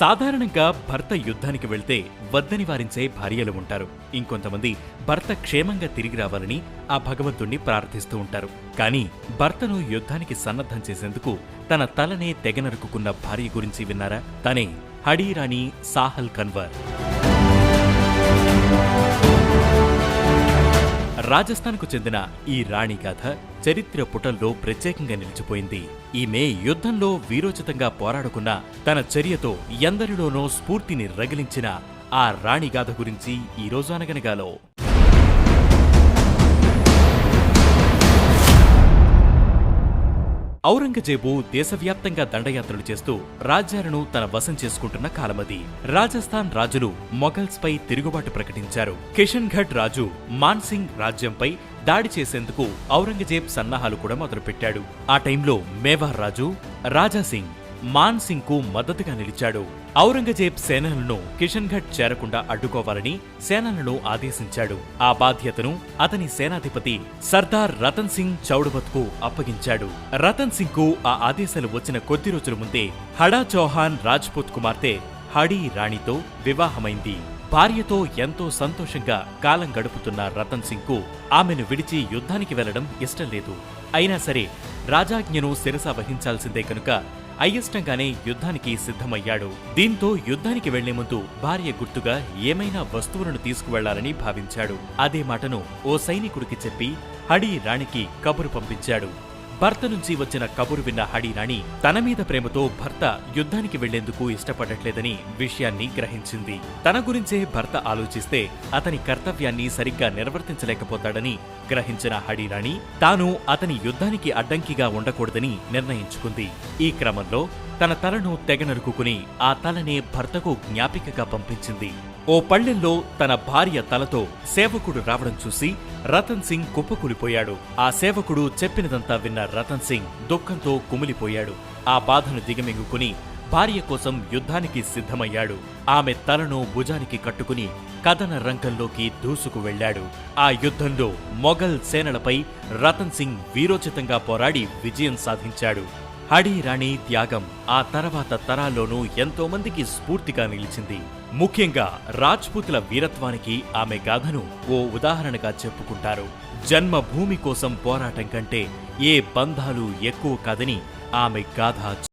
సాధారణంగా భర్త యుద్ధానికి వెళ్తే వద్దని వారించే భార్యలు ఉంటారు. ఇంకొంతమంది భర్త క్షేమంగా తిరిగి రావాలని ఆ భగవంతుణ్ణి ప్రార్థిస్తూ ఉంటారు. కానీ భర్తను యుద్ధానికి సన్నద్ధం చేసేందుకు తన తలనే తెగనరుకున్న భార్య గురించి విన్నారా? తనే హడీరాణి సాహల్ కన్వర్. రాజస్థాన్కు చెందిన ఈ రాణి గాథ చరిత్ర పుటల్లో ప్రత్యేకంగా నిలిచిపోయింది. ఈమె యుద్ధంలో వీరోచితంగా పోరాడుకున్న తన చర్యతో ఎందరిలోనో స్ఫూర్తిని రగిలించిన ఆ రాణి గాథ గురించి ఈ అనగనగాలో. ఔరంగజేబు దేశవ్యాప్తంగా దండయాత్రలు చేస్తూ రాజ్యాలను తన వశం చేసుకుంటున్న కాలమది. రాజస్థాన్ రాజులు మొఘల్స్ పై తిరుగుబాటు ప్రకటించారు. కిషన్ఘడ్ రాజు మాన్సింగ్ రాజ్యంపై దాడి చేసేందుకు ఔరంగజేబ్ సన్నాహాలు కూడా మొదలుపెట్టాడు. ఆ టైంలో మేవార్ రాజు రాజాసింగ్ మాన్ సింగ్కు మద్దతుగా నిలిచాడు. ఔరంగజేబ్ సేనలను కిషన్ఘట్ చేరకుండా అడ్డుకోవాలని సేనలను ఆదేశించాడు. ఆ బాధ్యతను అతని సేనాధిపతి సర్దార్ రతన్ సింగ్ చౌడవత్కు అప్పగించాడు. రతన్ సింగ్కు ఆ ఆదేశాలు వచ్చిన కొద్ది రోజుల ముందే హడా చౌహాన్ రాజ్పుత్ కుమార్తె హడీ రాణితో వివాహమైంది. భార్యతో ఎంతో సంతోషంగా కాలం గడుపుతున్న రతన్ సింగ్కు ఆమెను విడిచి యుద్ధానికి వెళ్ళడం ఇష్టం లేదు. అయినా సరే రాజాజ్ఞను శిరస వహించాల్సిందే కనుక అయిష్టంగానే యుద్ధానికి సిద్ధమయ్యాడు. దీంతో యుద్ధానికి వెళ్ళే ముందు భార్య గుర్తుగా ఏమైనా వస్తువులను తీసుకువెళ్ళాలని భావించాడు. అదే మాటను ఓ సైనికుడికి చెప్పి హడీ రాణికి కబురు పంపించాడు. భర్త నుంచి వచ్చిన కబురు విన్న హడీరాణి తన మీద ప్రేమతో భర్త యుద్ధానికి వెళ్ళేందుకు ఇష్టపడట్లేదని విషయాన్ని గ్రహించింది. తన గురించే భర్త ఆలోచిస్తే అతని కర్తవ్యాన్ని సరిగ్గా నిర్వర్తించలేకపోతాడని గ్రహించిన హడీరాణి తాను అతని యుద్ధానికి అడ్డంకిగా ఉండకూడదని నిర్ణయించుకుంది. ఈ క్రమంలో తన తలను తెగ నరుకుని ఆ తలనే భర్తకు జ్ఞాపికగా పంపించింది. ఓ పళ్ళెంలో తన భార్య తలతో సేవకుడు రావడం చూసి రతన్ సింగ్ కుప్పకూలిపోయాడు. ఆ సేవకుడు చెప్పినదంతా విన్న రతన్ సింగ్ దుఃఖంతో కుమిలిపోయాడు. ఆ బాధను దిగమింగుకుని భార్య కోసం యుద్ధానికి సిద్ధమయ్యాడు. ఆమె తలను భుజానికి కట్టుకుని కథన రంగంలోకి దూసుకు వెళ్ళాడు ఆ యుద్ధంలో మొఘల్ సేనలపై రతన్ సింగ్ వీరోచితంగా పోరాడి విజయం సాధించాడు. హడీ రాణి త్యాగం ఆ తర్వాత తరాల్లోనూ ఎంతో మందికి స్ఫూర్తిగా నిలిచింది. ముఖ్యంగా రాజ్పుతుల వీరత్వానికి ఆమె గాథను ఓ ఉదాహరణగా చెప్పుకుంటారు. జన్మభూమి కోసం పోరాటం కంటే ఏ బంధాలు ఎక్కువ కాదని ఆమె గాథ